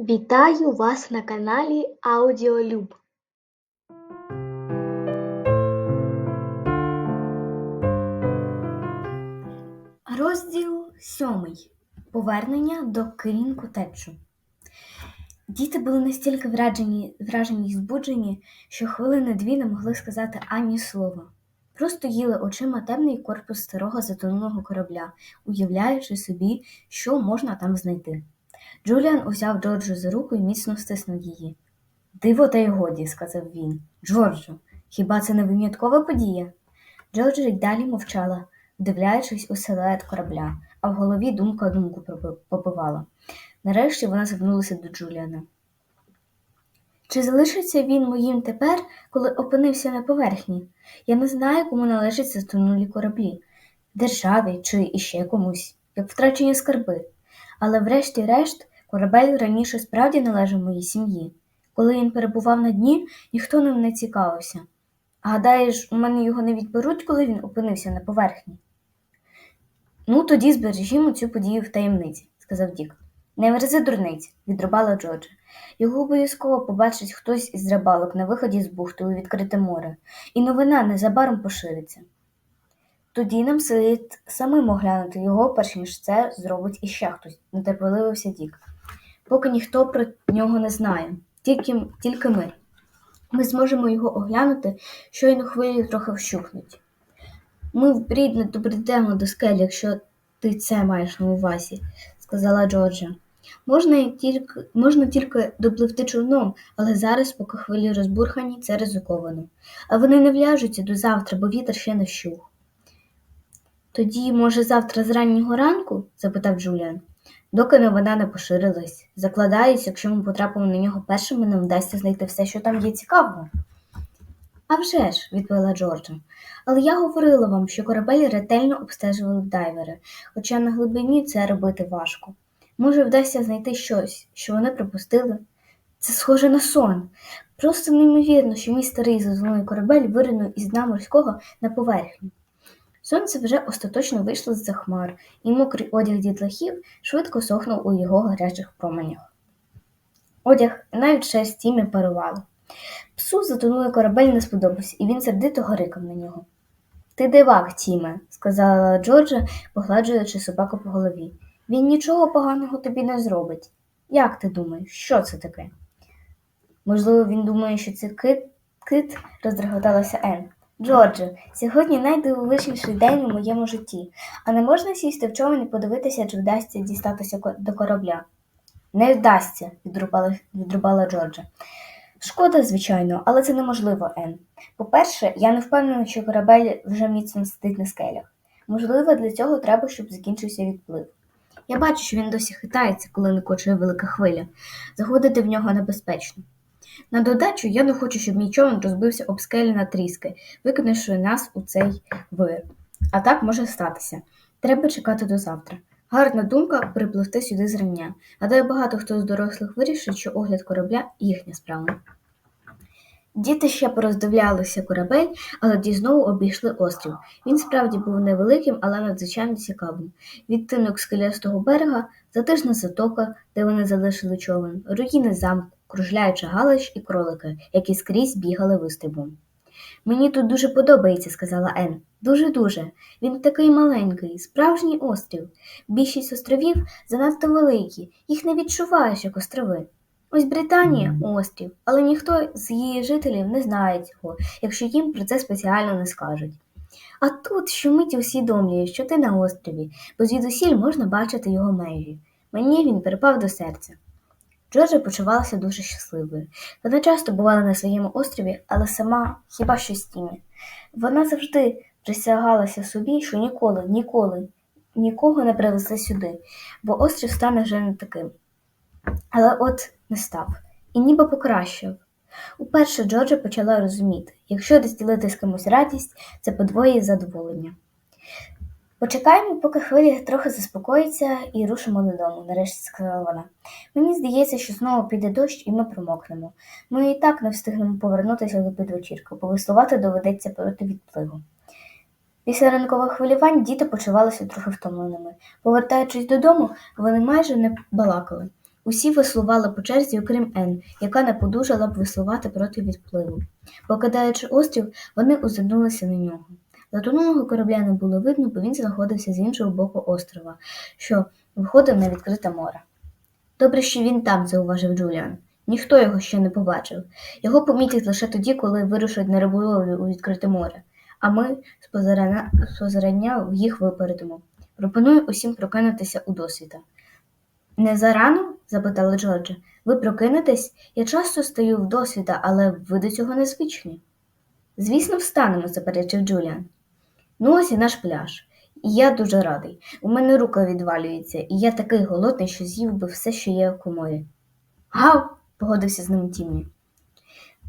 Вітаю вас на каналі Аудіолюб. Розділ сьомий. Повернення до Кирін Котеджу. Діти були настільки вражені, вражені й збуджені, що хвилини дві не могли сказати ані слова. Просто їли очима темний корпус старого затонулого корабля, уявляючи собі, що можна там знайти. Джуліан узяв Джорджу за руку і міцно стиснув її. Диво та й годі, сказав він. Джорджу, хіба це не виняткова подія? Джорджа й далі мовчала, вдивляючись у силует корабля, а в голові думка думку попивала. Нарешті вона звернулася до Джуліана. Чи залишиться він моїм тепер, коли опинився на поверхні? Я не знаю, кому належать затонулі кораблі державі чи іще комусь, як втрачені скарби. Але врешті-решт корабель раніше справді належав моїй сім'ї. Коли він перебував на дні, ніхто ним не цікавився. Гадаєш, у мене його не відберуть, коли він опинився на поверхні? Ну, тоді збережімо цю подію в таємниці, сказав Дік. Не верзи дурниць, відрубала Джорджа. Його обов'язково побачить хтось із рибалок на виході з бухти у відкрите море, і новина незабаром пошириться. Тоді нам слід самим оглянути його, перш ніж це зробить іще хтось, нетерпеливився Дік. Поки ніхто про нього не знає, тільки, тільки ми. Ми зможемо його оглянути, щойно хвилі трохи вщухнуть. Ми вбрід не добредемо до скелі, якщо ти це маєш на увазі, сказала Джорджа. Можна, тільки, можна тільки допливти човном, але зараз, поки хвилі розбурхані, це ризиковано. А вони не вляжуться до завтра, бо вітер ще не вщух. Тоді, може, завтра з раннього ранку? запитав Джуліан. Доки новина не поширилась. Закладаюсь, якщо ми потрапимо на нього першими, нам вдасться знайти все, що там є цікавого. «А вже ж», – відповіла Джорджа. Але я говорила вам, що корабель ретельно обстежували дайвери, хоча на глибині це робити важко. Може, вдасться знайти щось, що вони припустили. Це схоже на сон. Просто неймовірно, що мій старий заземний корабель виринув із дна морського на поверхню. Сонце вже остаточно вийшло з-за хмар, і мокрий одяг дітлахів швидко сохнув у його гарячих променях. Одяг навіть шерсть тімі парувало. Псу затонулий корабель не сподобався, і він сердито горикав на нього. Ти дивак, Тіме, сказала Джорджа, погладжуючи собаку по голові. Він нічого поганого тобі не зробить. Як ти думаєш, що це таке? Можливо, він думає, що це кит, кит, розреготалася Ен. Джордже, сьогодні найдивовижніший день у моєму житті, а не можна сісти в човен і подивитися, чи вдасться дістатися до корабля. Не вдасться, відрубала, відрубала Джорджа. Шкода, звичайно, але це неможливо, Ен. По-перше, я не впевнена, що корабель вже міцно сидить на скелях. Можливо, для цього треба, щоб закінчився відплив. Я бачу, що він досі хитається, коли не кочує велика хвиля. Заходити в нього небезпечно. На додачу я не хочу, щоб мій човен розбився об скелі на тріски, викинувши нас у цей вир. А так може статися. Треба чекати до завтра. Гарна думка припливти сюди зрання. Гадаю, багато хто з дорослих вирішить, що огляд корабля їхня справа. Діти ще пороздивлялися корабель, але ті знову обійшли острів. Він справді був невеликим, але надзвичайно цікавим. Відтинок скелястого берега, затишна затока, де вони залишили човен, руїни замку, кружляюча галич і кролики, які скрізь бігали вистрибом. Мені тут дуже подобається, сказала Ен. Дуже-дуже. Він такий маленький, справжній острів. Більшість островів занадто великі, їх не відчуваєш як острови. Ось Британія острів, але ніхто з її жителів не знає цього, якщо їм про це спеціально не скажуть. А тут щомить усвідомлює, що ти на острові, бо звідусіль можна бачити його межі. Мені він припав до серця. Джорджа почувалася дуже щасливою. Вона часто бувала на своєму острові, але сама хіба що з тіні. Вона завжди присягалася собі, що ніколи, ніколи, нікого не привезе сюди, бо острів стане вже не таким. Але от не став, і ніби покращив. Уперше Джорджа почала розуміти, якщо розділити з кимось радість, це подвоїть задоволення. Почекаємо, поки хвилі трохи заспокоїться і рушимо додому, нарешті сказала вона. Мені здається, що знову піде дощ і ми промокнемо. Ми і так не встигнемо повернутися до підвечірки, бо веслувати доведеться проти відпливу. Після ранкових хвилювань діти почувалися трохи втомленими. Повертаючись додому, вони майже не балакали. Усі веслували по черзі, окрім Ен, яка не подужала б веслувати проти відпливу. Покидаючи острів, вони озирнулися на нього. Затонулого корабля не було видно, бо він знаходився з іншого боку острова, що виходив на відкрите море. Добре, що він там, зауважив Джуліан. Ніхто його ще не побачив. Його помітять лише тоді, коли вирушать на риболовлю у відкрите море, а ми з позирання їх випередимо. Пропоную усім прокинутися у досвіта. Не зарано? запитали Джорджа. Ви прокинетесь? Я часто стою в досвіта, але ви до цього не звичні. Звісно, встанемо, заперечив Джуліан. Ну, ось і наш пляж. І я дуже радий. У мене рука відвалюється, і я такий голодний, що з'їв би все, що є в коморі. Гав, погодився з ним Тіммі.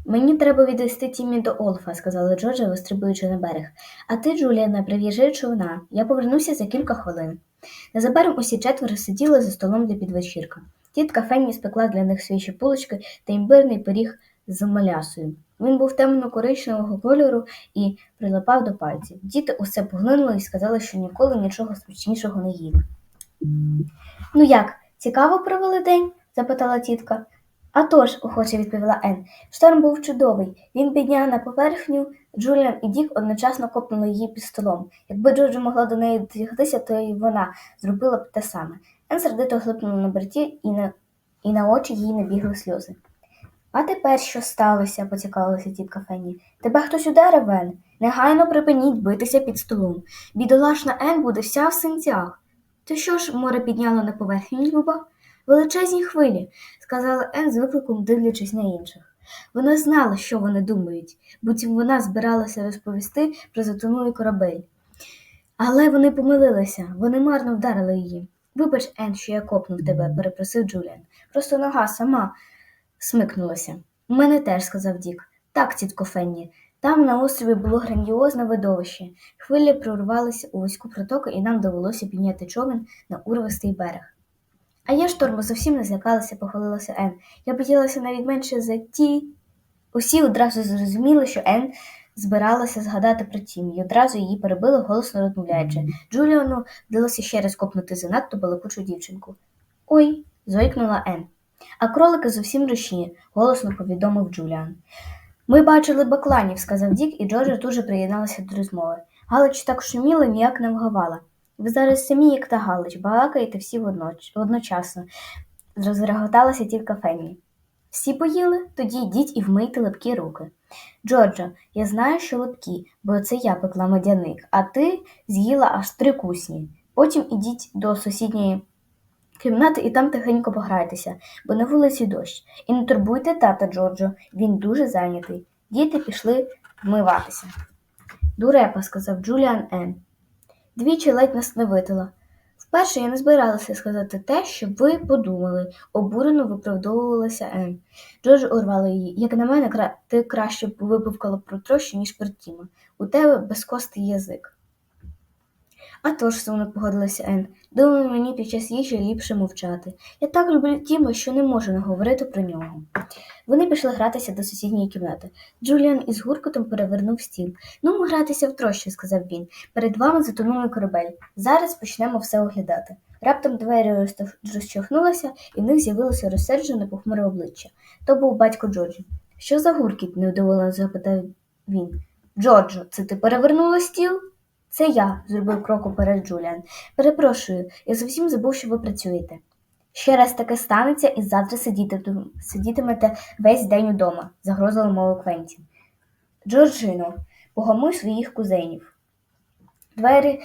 Мені треба відвести Тіммі до Олфа, сказала Джорджа, вистрибуючи на берег. А ти, Джуліана, прив'яжи човна. Я повернуся за кілька хвилин. Незабаром усі четверо сиділи за столом для підвечірка. Тітка Фенні спекла для них свіжі булочки та імбирний пиріг з малясою. Він був темно-коричневого кольору і прилипав до пальців. Діти усе поглинули і сказали, що ніколи нічого смачнішого не їли. Ну як, цікаво провели день? запитала тітка. «А тож», – охоче відповіла Ен. Шторм був чудовий. Він підняв на поверхню. Джуліан і Дік одночасно копнули її під столом. Якби Джорджа могла до неї дотягтися, то і вона зробила б те саме. Ен сердито глипнула на берті, і на, і на очі їй набігли сльози. А тепер що сталося? поцікавилася тітка Фенні. Тебе хтось ударив, Ен? Негайно припиніть битися під столом. Бідолашна Ен буде вся в синцях. То що ж море підняло на поверхню, Люба? Величезні хвилі, сказала Ен з викликом, дивлячись на інших. Вона знала, що вони думають, буцім вона збиралася розповісти про затонулий корабель. Але вони помилилися, вони марно вдарили її. Вибач, Ен, що я копнув тебе, перепросив Джуліан. Просто нога сама смикнулася. У мене теж, сказав Дік. Так, тітко Фенні. Там на острові було грандіозне видовище. Хвилі прорвалися у вузьку протоку, і нам довелося підняти човен на урвистий берег. А я шторму зовсім не злякалася, похвалилася Ен. Я боялася навіть менше за ті. Усі одразу зрозуміли, що Ен збиралася згадати про тім, і одразу її перебили, голосно розмовляючи. Джуліану вдалося ще раз копнути занадто балакучу дівчинку. Ой, зойкнула Ен. А кролики зовсім ручні, голосно повідомив Джуліан. Ми бачили бакланів, сказав Дік, і Джорджа дуже приєдналася до розмови. Галич так шуміла, ніяк не вгавала. Ви зараз самі, як та Галич, балакаєте всі водноч... одночасно, розреготалася тільки Фенні. Всі поїли? Тоді йдіть і вмийте липкі руки. Джорджа, я знаю, що липкі, бо це я пекла медяник, а ти з'їла аж три кусні. Потім ідіть до сусідньої кімнати і там тихенько пограйтеся, бо на вулиці дощ. І не турбуйте тата Джорджо, він дуже зайнятий. Діти пішли вмиватися. Дурепа, сказав Джуліан Ен. Двічі ледь нас не витила. Вперше я не збиралася сказати те, що ви подумали, обурено виправдовувалася Ен. Джордж урвала її. Як на мене, ти краще б випивкала про трощу, ніж про Тіма. У тебе безкостий язик. А тож, сумно погодилася Ен. Думаю, мені під час їжі ліпше мовчати. Я так люблю Тіма, що не можу не говорити про нього. Вони пішли гратися до сусідньої кімнати. Джуліан із гуркотом перевернув стіл. Ну, ми гратися в трощі, сказав він. Перед вами затонули корабель. Зараз почнемо все оглядати. Раптом двері розчахнулися, і в них з'явилося розсерджене похмуре обличчя. То був батько Джорджі. Що за гуркіт? невдоволено запитав він. Джорджо, це ти перевернула стіл? Це я, зробив крок уперед Джуліан. Перепрошую, я зовсім забув, що ви працюєте. Ще раз таке станеться і завтра сидіти- сидітимете весь день удома, загрозила мовив Квентін. Джорджино, погамуй своїх кузенів. Двері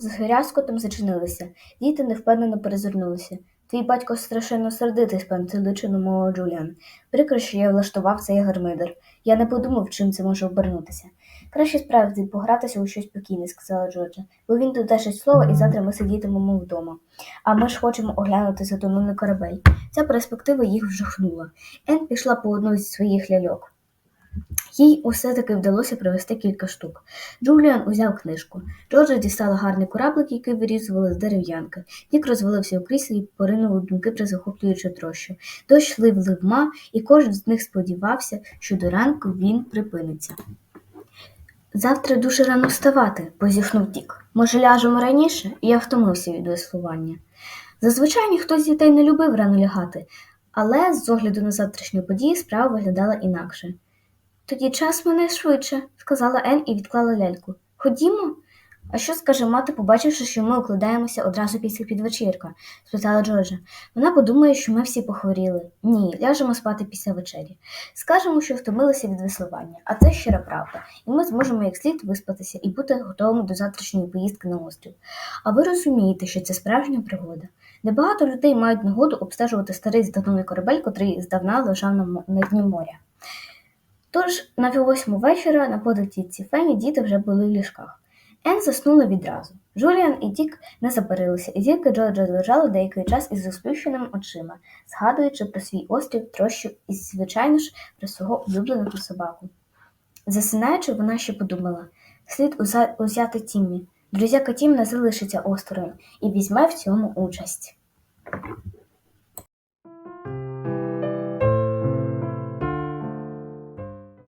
з хряскотом зачинилися. Діти невпевнено перезирнулися. Твій батько страшенно сердитий, спантеличено мовив Джуліан. Прикро, що я влаштував цей гармидер. Я не подумав, чим це може обернутися. Краще справді погратися у щось спокійне, сказала Джорджа, бо він додержить слово, і завтра ми сидітимемо вдома. А ми ж хочемо оглянути затонуний корабель. Ця перспектива їх вжахнула. Ен пішла по одну зі своїх ляльок. Їй усе таки вдалося привезти кілька штук. Джуліан узяв книжку. Джорджа дістала гарний кораблик, який вирізували з дерев'янки. Дік розвалився у кріслі і поринув у думки про захоплюючу трощу. Дощ лив ливма, і кожен з них сподівався, що до ранку він припиниться. Завтра дуже рано вставати, позіхнув Дік. Може, ляжемо раніше? Я втомився від веслування. Зазвичай ніхто з дітей не любив рано лягати, але з огляду на завтрашні події справа виглядала інакше. Тоді час мене швидше, сказала Ен і відклала ляльку. Ходімо. А що скаже мати, побачивши, що ми укладаємося одразу після підвечірка? спитала Джорджа. Вона подумає, що ми всі похворіли. Ні, ляжемо спати після вечері. Скажемо, що втомилися від веслування, а це щира правда, і ми зможемо як слід виспатися і бути готовими до завтрашньої поїздки на острів. А ви розумієте, що це справжня пригода. Небагато людей мають нагоду обстежувати старий здавний корабель, котрий здавна лежав на дні моря. Тож на восьму вечора на подив тітці Фені діти вже були в ліжках. Ен заснула відразу. Джуліан і Дік не забарилися, і тільки Джорджа лежала деякий час із розплющеними очима, згадуючи про свій острів трощу і, звичайно ж, про свого улюбленого собаку. Засинаючи, вона ще подумала слід узяти Тіммі. Друзяка Тім не залишиться осторонь і візьме в цьому участь.